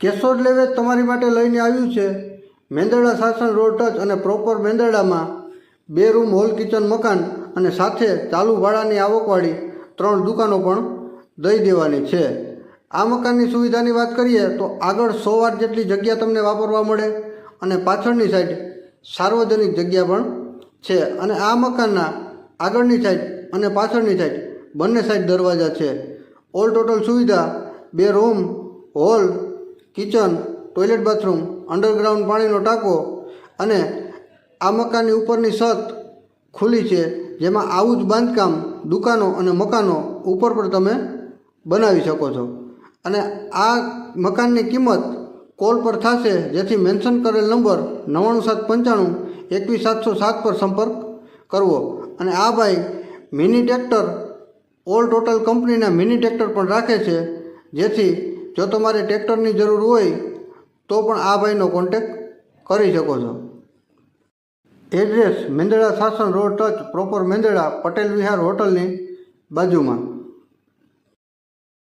કેશોદ લેવેજ તમારી માટે લઈને આવ્યું છે. મેંદરડા સાસણ રોડ ટચ અને પ્રોપર મેંદરડામાં બે રૂમ હોલ કિચન મકાન અને સાથે ચાલુ ભાડાની આવકવાળી ત્રણ દુકાનો પણ દઈ દેવાની છે. આ મકાનની સુવિધાની વાત કરીએ તો આગળ સો વાર જેટલી જગ્યા તમને વાપરવા મળે અને પાછળની સાઈડ સાર્વજનિક જગ્યા પણ છે અને આ મકાનના આગળની સાઈડ અને પાછળની સાઈડ બંને સાઈડ દરવાજા છે. ઓલ ટોટલ સુવિધા, બે room hall kitchen toilet bathroom, underground પાણીનો ટાંકો અને આ મકાનની ઉપરની છત ખુલ્લી છે, જેમાં આવું જ બાંધકામ, દુકાનો અને મકાનો ઉપર પર તમે બનાવી શકો છો. અને આ મકાનની કિંમત કોલ પર થશે, જેથી મેન્શન કરેલ નંબર નવ્વાણું સાત પંચાણું એકવીસ સાતસો સાત પર સંપર્ક કરવો. અને આ ભાઈ મિની ટ્રેક્ટર, ઓલ ટોટલ કંપનીના મિની ટ્રેક્ટર પણ રાખે છે, જેથી જો તમારે ટ્રેક્ટરની જરૂર હોય, તો પણ આ ભાઈનો કોન્ટેક કરી શકો છો. Address Mendarda Sasan road touch proper Mendarda Patel Vihar હોટલની બાજુમાં.